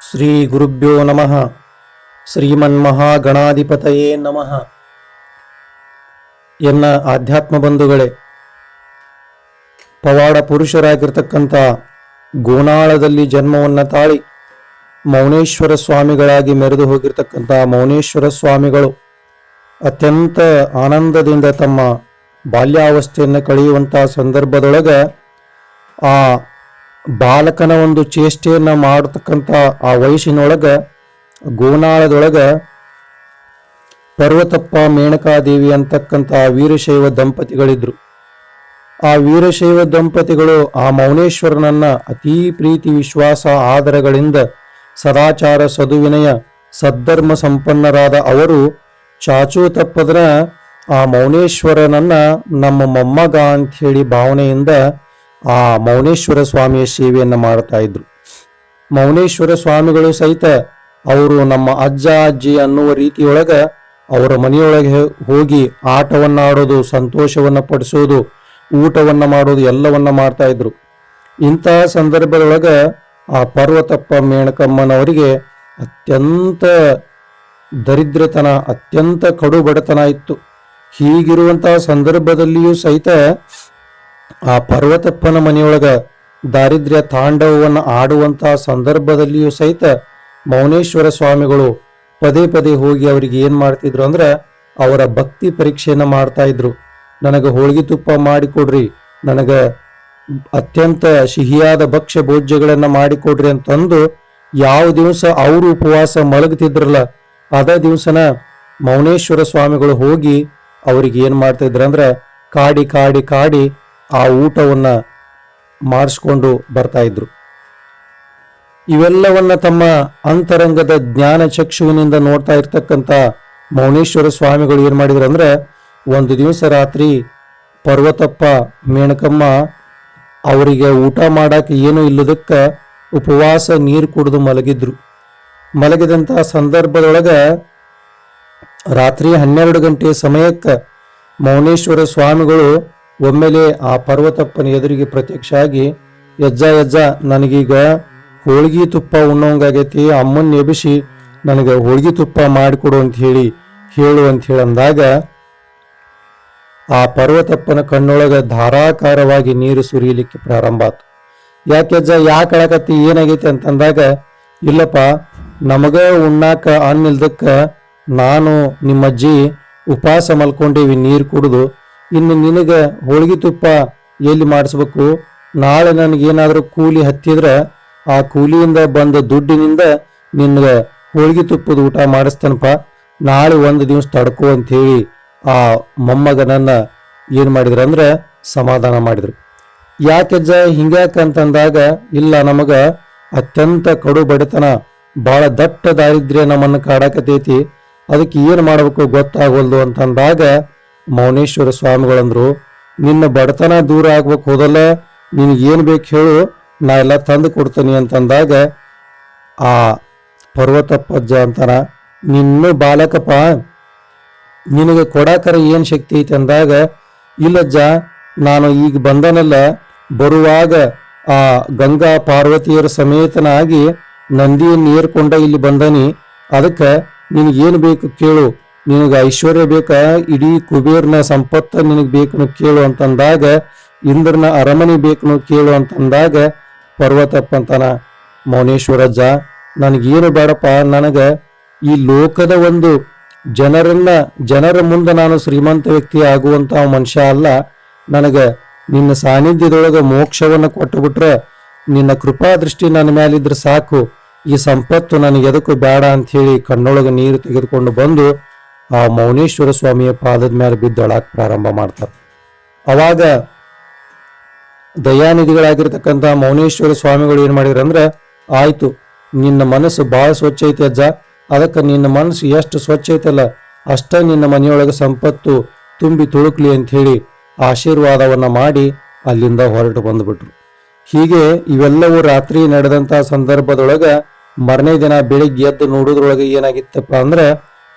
ಶ್ರೀ ಗುರುಭ್ಯೋ ನಮಃ ಶ್ರೀಮನ್ಮಹಾಗಣಾಧಿಪತಯೇ ನಮಃ ಎನ್ನ ಆಧ್ಯಾತ್ಮ ಬಂಧುಗಳೇ, ಪವಾಡ ಪುರುಷರಾಗಿರ್ತಕ್ಕಂಥ ಗೋನಾಳದಲ್ಲಿ ಜನ್ಮವನ್ನು ತಾಳಿ ಮೌನೇಶ್ವರ ಸ್ವಾಮಿಗಳಾಗಿ ಮೆರೆದು ಹೋಗಿರ್ತಕ್ಕಂಥ ಮೌನೇಶ್ವರ ಸ್ವಾಮಿಗಳು ಅತ್ಯಂತ ಆನಂದದಿಂದ ತಮ್ಮ ಬಾಲ್ಯಾವಸ್ಥೆಯನ್ನು ಕಳೆಯುವಂತಹ ಸಂದರ್ಭದೊಳಗ ಆ ಬಾಲಕನ ಒಂದು ಚೇಷ್ಟೆಯನ್ನು ಮಾಡತಕ್ಕಂಥ ಆ ವಯಸ್ಸಿನೊಳಗ, ಗೋನಾಳದೊಳಗ ಪರ್ವತಪ್ಪ ಮೇಣಕಾದೇವಿ ಅಂತಕ್ಕಂಥ ವೀರಶೈವ ದಂಪತಿಗಳಿದ್ರು. ಆ ವೀರಶೈವ ದಂಪತಿಗಳು ಆ ಮೌನೇಶ್ವರನನ್ನ ಅತೀ ಪ್ರೀತಿ, ವಿಶ್ವಾಸ, ಆದರಗಳಿಂದ ಸದಾಚಾರ ಸದುವಿನಯ ಸದ್ಧರ್ಮ ಸಂಪನ್ನರಾದ ಅವರು ಚಾಚು ತಪ್ಪದ್ರ ಆ ಮೌನೇಶ್ವರನನ್ನ ನಮ್ಮ ಮೊಮ್ಮಗ ಅಂತ ಹೇಳಿ ಭಾವನೆಯಿಂದ ಆ ಮೌನೇಶ್ವರ ಸ್ವಾಮಿಯ ಸೇವೆಯನ್ನು ಮಾಡ್ತಾ ಇದ್ರು. ಮೌನೇಶ್ವರ ಸ್ವಾಮಿಗಳು ಸಹಿತ ಅವರು ನಮ್ಮ ಅಜ್ಜ, ಅಜ್ಜಿ ಅನ್ನುವ ರೀತಿಯೊಳಗ ಅವರ ಮನೆಯೊಳಗೆ ಹೋಗಿ ಆಟವನ್ನ ಆಡೋದು ಸಂತೋಷವನ್ನ ಪಡಿಸೋದು, ಊಟವನ್ನ ಮಾಡೋದು ಎಲ್ಲವನ್ನ ಮಾಡ್ತಾ ಇದ್ರು. ಇಂತಹ ಸಂದರ್ಭದೊಳಗ ಆ ಪರ್ವತಪ್ಪ ಮೇಣಕಮ್ಮನವರಿಗೆ ಅತ್ಯಂತ ದರಿದ್ರತನ, ಅತ್ಯಂತ ಕಡು ಬಡತನ ಇತ್ತು. ಹೀಗಿರುವಂತಹ ಸಂದರ್ಭದಲ್ಲಿಯೂ ಸಹಿತ ಆ ಪರ್ವತಪ್ಪನ ಮನೆಯೊಳಗ ದಾರಿದ್ರ್ಯ ತಾಂಡವವನ್ನು ಆಡುವಂತಹ ಸಂದರ್ಭದಲ್ಲಿಯೂ ಸಹಿತ ಮೌನೇಶ್ವರ ಸ್ವಾಮಿಗಳು ಪದೇ ಪದೇ ಹೋಗಿ ಅವರಿಗೆ ಏನ್ ಮಾಡ್ತಿದ್ರು ಅಂದ್ರ ಅವರ ಭಕ್ತಿ ಪರೀಕ್ಷೆಯನ್ನ ಮಾಡ್ತಾ ಇದ್ರು. ನನಗೆ ಹೋಳಿಗೆ ತುಪ್ಪ ಮಾಡಿಕೊಡ್ರಿ, ನನಗ ಅತ್ಯಂತ ಸಿಹಿಯಾದ ಭಕ್ಷ್ಯ ಭೋಜ್ಯಗಳನ್ನ ಮಾಡಿಕೊಡ್ರಿ ಅಂತಂದು ಯಾವ ದಿವಸ ಅವರು ಉಪವಾಸ ಮಲಗ್ತಿದ್ರಲ್ಲ, ಅದ ದಿವಸನ ಮೌನೇಶ್ವರ ಸ್ವಾಮಿಗಳು ಹೋಗಿ ಅವ್ರಿಗೆ ಏನ್ ಮಾಡ್ತಾ ಇದ್ರಂದ್ರ ಕಾಡಿ ಕಾಡಿ ಕಾಡಿ ಆ ಊಟವನ್ನು ಮಾಡಿಸ್ಕೊಂಡು ಬರ್ತಾ ಇದ್ರು. ಇವೆಲ್ಲವನ್ನ ತಮ್ಮ ಅಂತರಂಗದ ಜ್ಞಾನ ಚಕ್ಷುವಿನಿಂದ ನೋಡ್ತಾ ಇರ್ತಕ್ಕಂಥ ಮೌನೇಶ್ವರ ಸ್ವಾಮಿಗಳು ಏನು ಮಾಡಿದ್ರು ಅಂದ್ರೆ, ಒಂದು ದಿವಸ ರಾತ್ರಿ ಪರ್ವತಪ್ಪ, ಮೇಣಕಮ್ಮ ಅವರಿಗೆ ಊಟ ಮಾಡಕ್ಕೆ ಏನು ಇಲ್ಲದಕ್ಕೆ ಉಪವಾಸ ನೀರು ಕುಡಿದು ಮಲಗಿದ್ರು. ಮಲಗಿದಂತಹ ಸಂದರ್ಭದೊಳಗ ರಾತ್ರಿ ಹನ್ನೆರಡು ಗಂಟೆ ಸಮಯಕ್ಕೆ ಮೌನೇಶ್ವರ ಸ್ವಾಮಿಗಳು ಒಮ್ಮೆಲೆ ಆ ಪರ್ವತಪ್ಪನ ಎದುರಿಗೆ ಪ್ರತ್ಯಕ್ಷ ಆಗಿ ಯಜ್ಜ ಯಜ್ಜ, ನನಗೀಗ ಹೋಳ್ಗಿ ತುಪ್ಪ ಉಣ್ಣೋಂಗಾಗೈತಿ, ಅಮ್ಮನ್ ಎಬಿಸಿ ನನಗೆ ಹೋಳ್ಗಿ ತುಪ್ಪ ಮಾಡಿಕೊಡು ಅಂತ ಹೇಳಿ, ಹೇಳು ಅಂತ ಹೇಳಿ ಅಂದಾಗ ಆ ಪರ್ವತಪ್ಪನ ಕಣ್ಣೊಳಗ ಧಾರಾಕಾರವಾಗಿ ನೀರು ಸುರಿಯಲಿಕ್ಕೆ ಪ್ರಾರಂಭ ಆತು. ಯಾಕೆಜ್ಜ ಯಾಕೆ ಅಳಕತ್ತಿ, ಏನಾಗೈತಿ? ಅಂತಂದಾಗ, ಇಲ್ಲಪ್ಪ, ನಮಗ ಉಣ್ಣಾಕ ಅನ್ನಿಲ್ದಕ್ಕ ನಾನು ನಿಮ್ಮಜ್ಜಿ ಉಪವಾಸ ಮಲ್ಕೊಂಡೇವಿ, ನೀರು ಕುಡಿದು ಇನ್ನು ನಿನಗ ಹೋಳಿಗೆ ತುಪ್ಪ ಎಲ್ಲಿ ಮಾಡಿಸ್ಬೇಕು? ನಾಳೆ ನನಗೇನಾದರೂ ಕೂಲಿ ಹತ್ತಿದ್ರ ಆ ಕೂಲಿಯಿಂದ ಬಂದ ದುಡ್ಡಿನಿಂದ ನಿನ್ಗ ಹೋಳಿಗೆ ತುಪ್ಪದ ಊಟ ಮಾಡಿಸ್ತೇನಪ್ಪ. ನಾಳೆ ಒಂದು ದಿವಸ ತಡ್ಕೋ ಅಂತ ಹೇಳಿ ಆ ಮೊಮ್ಮಗನನ್ನ ಏನು ಮಾಡಿದ್ರು ಅಂದ್ರೆ ಸಮಾಧಾನ ಮಾಡಿದ್ರು. ಯಾಕೆಜ್ಜ ಹಿಂಗ್ಯಾಕಂತಂದಾಗ ಇಲ್ಲ ನಮಗ ಅತ್ಯಂತ ಕಡು ಬಡತನ ಬಹಳ ದಟ್ಟ ದಾರಿದ್ರ್ಯ ನಮ್ಮನ್ನು ಕಾಡಾಕತೈತಿ. ಅದಕ್ಕೆ ಏನು ಮಾಡ್ಬೇಕು ಗೊತ್ತಾಗೋಲ್ದು ಅಂತಂದಾಗ ಮೌನೇಶ್ವರ ಸ್ವಾಮಿಗಳಂದ್ರು, ನಿನ್ನ ಬಡತನ ದೂರ ಆಗ್ಬೇಕು ಹೋದಲ್ಲ ಏನ್ ಬೇಕು ಹೇಳು, ನಾ ಎಲ್ಲ ತಂದು ಕೊಡ್ತೀನಿ ಅಂತಂದಾಗ, ಆ ಪರ್ವತಪ್ಪಜ್ಜ ಅಂತಾನ, ನಿನ್ನ ಬಾಲಕಪ್ಪ, ನಿನಗೆ ಕೊಡಾಕರ ಏನು ಶಕ್ತಿ ಐತೆ ಅಂದಾಗ, ಇಲ್ಲಜ್ಜ, ನಾನು ಈಗ ಬಂದನಲ್ಲ, ಬರುವಾಗ ಆ ಗಂಗಾ ಪಾರ್ವತಿಯರ ಸಮೇತನಾಗಿ ನಂದಿಯನ್ನು ಏರ್ಕೊಂಡ ಇಲ್ಲಿ ಬಂದನಿ, ಅದಕ್ಕೆ ನಿನಗೇನು ಬೇಕು ಕೇಳು ನಿನಗ ಐಶ್ವರ್ಯ ಬೇಕಾ? ಇಡೀ ಕುಬೇರ್ನ ಸಂಪತ್ತ ನಿನಗೆ ಬೇಕು ಕೇಳು ಅಂತಂದಾಗ, ಇಂದ್ರನ ಅರಮನೆ ಬೇಕನು ಕೇಳು ಅಂತಂದಾಗ ಪರ್ವತಪ್ಪ ಅಂತಾನ ಮೌನೇಶ್ವರಜ್ಜ, ನನಗೇನು ಬೇಡಪ್ಪ? ನನಗ ಈ ಲೋಕದ ಒಂದು ಜನರನ್ನ, ಜನರ ಮುಂದೆ ನಾನು ಶ್ರೀಮಂತ ವ್ಯಕ್ತಿ ಆಗುವಂತ ಮನುಷ್ಯ ಅಲ್ಲ. ನನಗ ನಿನ್ನ ಸಾನ್ನಿಧ್ಯದೊಳಗ ಮೋಕ್ಷವನ್ನ ಕೊಟ್ಟು ಬಿಟ್ರೆ ನಿನ್ನ ಕೃಪಾ ದೃಷ್ಟಿ ನನ್ನ ಮೇಲಿದ್ರೆ ಸಾಕು. ಈ ಸಂಪತ್ತು ನನಗೆ ಎದಕ್ಕೂ ಬೇಡ ಅಂತ ಹೇಳಿ ಕಣ್ಣೊಳಗೆ ನೀರು ತೆಗೆದುಕೊಂಡು ಬಂದು ಆ ಮೌನೇಶ್ವರ ಸ್ವಾಮಿಯ ಪಾದದ ಮೇಲೆ ಬಿದ್ದೊಳಕ್ ಪ್ರಾರಂಭ ಮಾಡ್ತಾರೆ. ಅವಾಗ ದಯಾನಿಧಿಗಳಾಗಿರ್ತಕ್ಕಂಥ ಮೌನೇಶ್ವರ ಸ್ವಾಮಿಗಳು ಏನ್ ಮಾಡಿದ್ರು ಅಂದ್ರೆ, ಆಯ್ತು, ನಿನ್ನ ಮನಸ್ಸು ಬಹಳ ಸ್ವಚ್ಛ ಐತಿ ಅಜ್ಜ. ಅದಕ್ಕೆ ನಿನ್ನ ಮನಸ್ಸು ಎಷ್ಟು ಸ್ವಚ್ಛ ಐತಲ್ಲ ಅಷ್ಟ ನಿನ್ನ ಮನೆಯೊಳಗೆ ಸಂಪತ್ತು ತುಂಬಿ ತುಳುಕ್ಲಿ ಅಂತ ಹೇಳಿ ಆಶೀರ್ವಾದವನ್ನ ಮಾಡಿ ಅಲ್ಲಿಂದ ಹೊರಟು ಬಂದ್ಬಿಟ್ರು. ಹೀಗೆ ಇವೆಲ್ಲವೂ ರಾತ್ರಿ ನಡೆದಂತ ಸಂದರ್ಭದೊಳಗ ಮರನೇ ದಿನ ಬೆಳಿಗ್ಗೆ ಎದ್ದು ನೋಡೋದ್ರೊಳಗೆ ಏನಾಗಿತ್ತಪ್ಪ ಅಂದ್ರೆ,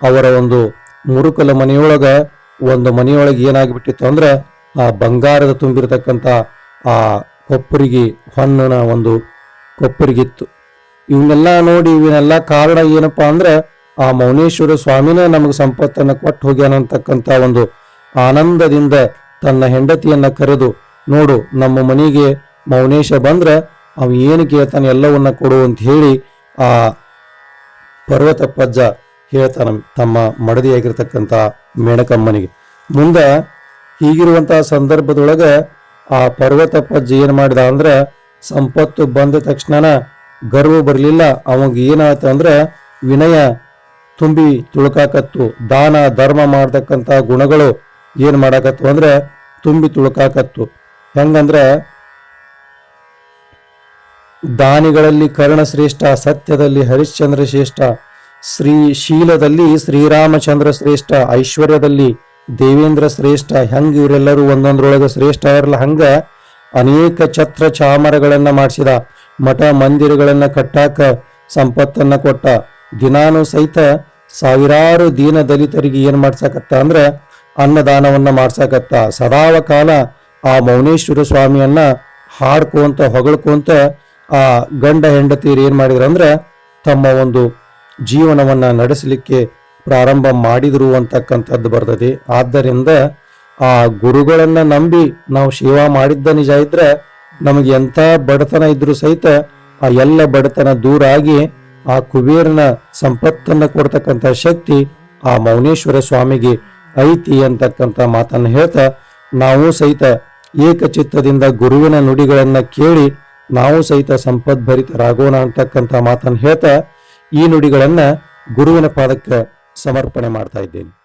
ಅವರ ಒಂದು ಮುರುಕಲ ಮನೆಯೊಳಗ ಒಂದು ಮನೆಯೊಳಗೆ ಏನಾಗಿಬಿಟ್ಟಿತ್ತು ಅಂದ್ರೆ ಆ ಬಂಗಾರದ ತುಂಬಿರತಕ್ಕಂತ ಆ ಕೊಪ್ಪರಿಗೆ ಹೊನ್ನನ ಒಂದು ಕೊಪ್ಪರಿಗಿತ್ತು. ಇವನ್ನೆಲ್ಲ ನೋಡಿ ಇವನ್ನೆಲ್ಲ ಕಾರಣ ಏನಪ್ಪಾ ಅಂದ್ರೆ ಆ ಮೌನೇಶ್ವರ ಸ್ವಾಮಿನೇ ನಮಗೆ ಸಂಪತ್ತನ್ನ ಕೊಟ್ಟು ಹೋಗ್ಯಾನಂತಕ್ಕಂಥ ಒಂದು ಆನಂದದಿಂದ ತನ್ನ ಹೆಂಡತಿಯನ್ನ ಕರೆದು, ನೋಡು, ನಮ್ಮ ಮನೆಗೆ ಮೌನೇಶ ಬಂದ್ರೆ ಅವ ಏನು ಕೇಳ್ತಾನೆ ಎಲ್ಲವನ್ನ ಕೊಡು ಅಂತ ಹೇಳಿ ಆ ಪರ್ವತಪ್ಪಜ್ಜ ಹೇಳ್ತಾನ ತಮ್ಮ ಮಡದಿಯಾಗಿರ್ತಕ್ಕಂಥ ಮೇಣಕಮ್ಮನಿಗೆ. ಮುಂದ ಹೀಗಿರುವಂತಹ ಸಂದರ್ಭದೊಳಗ ಆ ಪರ್ವತಪ್ಪಜ್ಜ ಏನ್ ಮಾಡಿದ ಅಂದ್ರ ಸಂಪತ್ತು ಬಂದ ತಕ್ಷಣ ಗರ್ವ ಬರಲಿಲ್ಲ. ಅವಾಗ ಏನಾಯ್ತು ಅಂದ್ರ ವಿನಯ ತುಂಬಿ ತುಳುಕಾಕತ್ತು. ದಾನ, ಧರ್ಮ ಮಾಡತಕ್ಕಂತ ಗುಣಗಳು ಏನ್ ಮಾಡಾಕತ್ತು ಅಂದ್ರೆ ತುಂಬಿ ತುಳುಕಾಕತ್ತು. ಹೆಂಗಂದ್ರ ದಾನಿಗಳಲ್ಲಿ ಕರ್ಣ ಶ್ರೇಷ್ಠ, ಸತ್ಯದಲ್ಲಿ ಹರಿಶ್ಚಂದ್ರ ಶ್ರೇಷ್ಠ ಶ್ರೀ ಶೀಲದಲ್ಲಿ ಶ್ರೀರಾಮಚಂದ್ರ ಶ್ರೇಷ್ಠ, ಐಶ್ವರ್ಯದಲ್ಲಿ ದೇವೇಂದ್ರ ಶ್ರೇಷ್ಠ, ಹೆಂಗ ಇವರೆಲ್ಲರೂ ಒಂದೊಂದ್ರೊಳಗೆ ಶ್ರೇಷ್ಠ ಇರಲ್ಲ ಹಂಗ ಅನೇಕ ಛತ್ರ ಚಾಮರಗಳನ್ನ ಮಾಡಿಸಿದ. ಮಠ ಮಂದಿರಗಳನ್ನ ಕಟ್ಟಾಕ ಸಂಪತ್ತನ್ನ ಕೊಟ್ಟ. ದಿನಾನು ಸಹಿತ ಸಾವಿರಾರು ದೀನ ದಲಿತರಿಗೆ ಏನ್ ಮಾಡ್ಸಕತ್ತ ಅಂದ್ರ ಅನ್ನದಾನವನ್ನ ಮಾಡ್ಸಕತ್ತ. ಸದಾವ ಕಾಲ ಆ ಮೌನೇಶ್ವರ ಸ್ವಾಮಿಯನ್ನ ಹಾಡ್ಕೊಂತ ಹೊಗಳ್ಕೊಂತ ಆ ಗಂಡ ಹೆಂಡತಿಯರು ಏನ್ ಮಾಡಿದ್ರು ಅಂದ್ರ ತಮ್ಮ ಒಂದು ಜೀವನವನ್ನ ನಡೆಸಲಿಕ್ಕೆ ಪ್ರಾರಂಭ ಮಾಡಿದರು ಅಂತಕ್ಕಂಥದ್ದು ಬರ್ತದೆ. ಆದ್ದರಿಂದ ಆ ಗುರುಗಳನ್ನ ನಂಬಿ ನಾವು ಸೇವಾ ಮಾಡಿದ್ದ ನಿಜ ಇದ್ರೆ ನಮಗೆ ಎಂಥ ಬಡತನ ಇದ್ರೂ ಸಹಿತ ಆ ಎಲ್ಲ ಬಡತನ ದೂರ ಆಗಿ ಆ ಕುಬೇರನ ಸಂಪತ್ತನ್ನ ಕೊಡ್ತಕ್ಕಂಥ ಶಕ್ತಿ ಆ ಮೌನೇಶ್ವರ ಸ್ವಾಮಿಗೆ ಐತಿ ಅಂತಕ್ಕಂಥ ಮಾತನ್ನು ಹೇಳ್ತಾ ನಾವು ಸಹಿತ ಏಕಚಿತ್ತದಿಂದ ಗುರುವಿನ ನುಡಿಗಳನ್ನ ಕೇಳಿ ನಾವು ಸಹಿತ ಸಂಪದ್ಭರಿತರಾಗೋಣ ಅಂತಕ್ಕಂಥ ಮಾತನ್ನು ಹೇಳ್ತಾ ಈ ನುಡಿಗಳನ್ನ ಗುರುವಿನ ಪಾದಕ್ಕೆ ಸಮರ್ಪಣೆ ಮಾಡ್ತಾ ಇದ್ದೇನೆ.